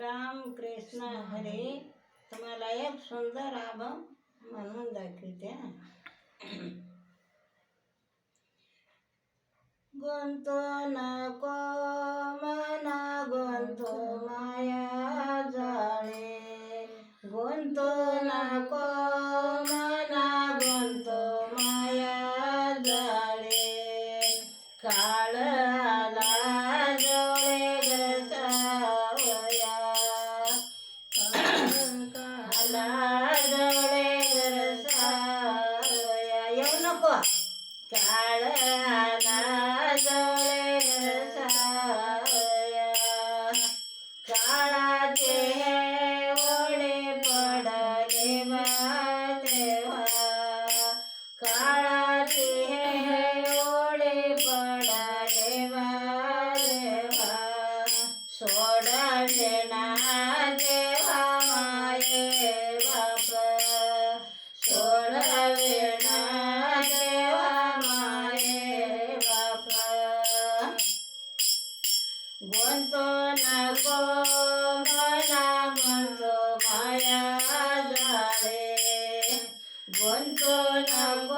राम कृष्ण हरे। तुम्हाला एक सुंदर आभ म्हणून दाखवते. गुंतो नको மகள Bonto na ko,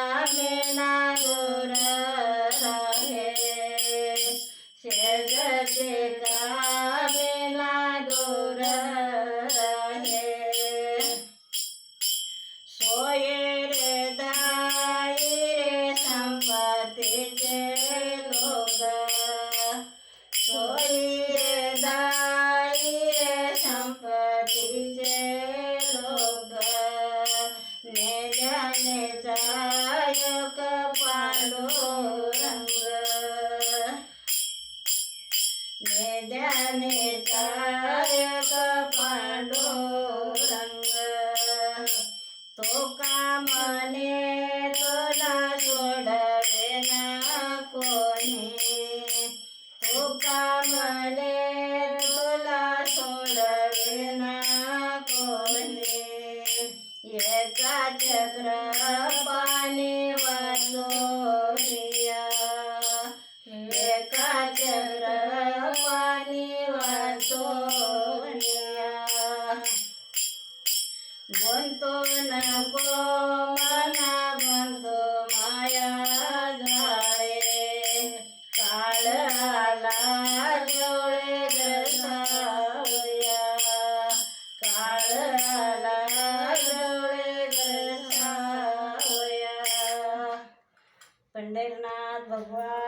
जाणेचायक पांडुरंग. नेद्याने चायक पांडुरंग. तो कामने तुला सोडवे ना कोणी? तो कामने ચક્રપાને વાસો રિયા. એકા ચક્રપાને વાસો રિયા. ગોંતો ન বাবা